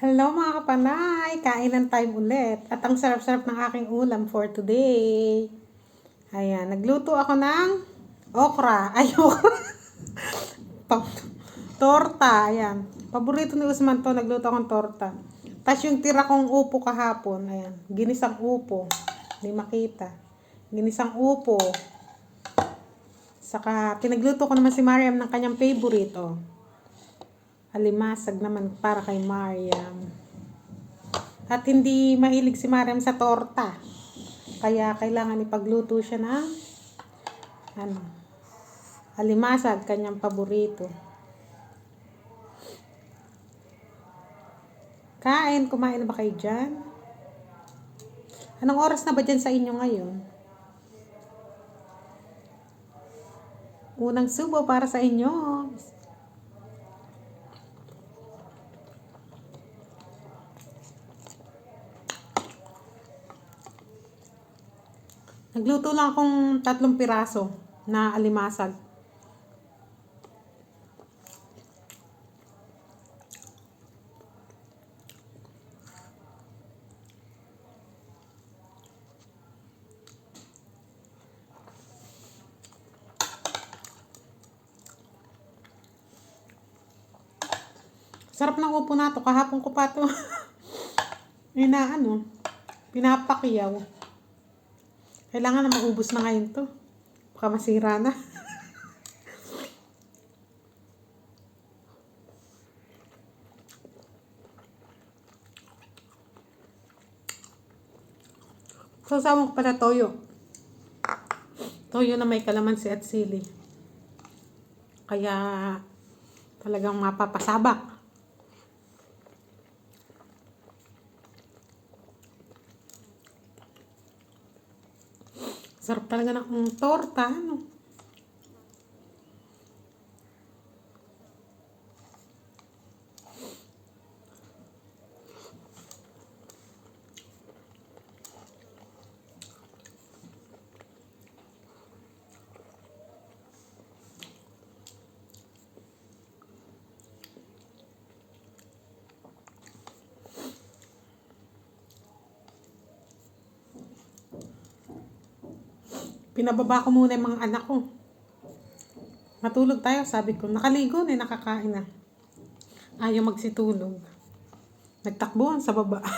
Hello mga kapanay! Kainan time ulit. At ang sarap-sarap ng aking ulam for today. Ayan, nagluto ako ng okra. Ay, okra! Torta. Ayan. Paborito ni Usman to, nagluto akong torta. Tapos yung tira kong upo kahapon, ayan, ginisang upo. Hindi makita. Ginisang upo. Saka, pinagluto ko naman si Mariam ng kanyang favorite, oh. Alimasag naman para kay Mariam. At hindi mahilig si Mariam sa torta. Kaya kailangan ipagluto siya ng ano, alimasag, kanyang paborito. Kain, kumain na ba kayo dyan? Anong oras na ba dyan sa inyo ngayon? Unang subo para sa inyo. Nagluto lang akong tatlong piraso na alimasag. Sarap ng upo na to. Kahapon ko pa to. Ina ano, pinapakiyaw. Kailangan na maubos na ngayon to. Baka masira na. Sasama ko pala toyo. Toyo na may kalamansi at sili. Kaya talagang mapapasabak. Sarap talaga ng torta, ano? Pinababa ko muna yung mga anak ko. Matulog tayo, sabi ko. Nakaligo na, nakakain na. Ayaw magsitulog. Nagtakbuhan sa baba.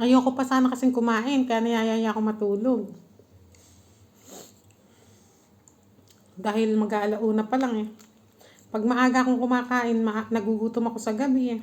Ayoko pa sana kasing kumain, kaya niyayaya ako matulog. Dahil mag-aalauna pa lang eh. Pag maaga akong kumakain, ma- nagugutom ako sa gabi eh.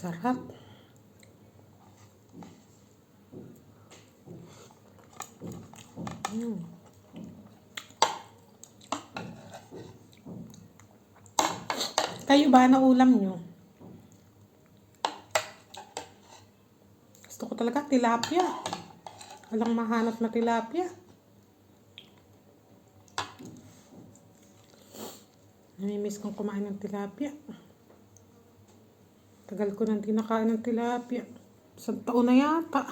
Sarap. Mm. Kayo ba na ulam nyo? Gusto ko talaga tilapia. Walang mahanap na tilapia. Namimiss kong kumain ng tilapia. Tagal ko nang di nakain ng tilapia. Isang taon na yata.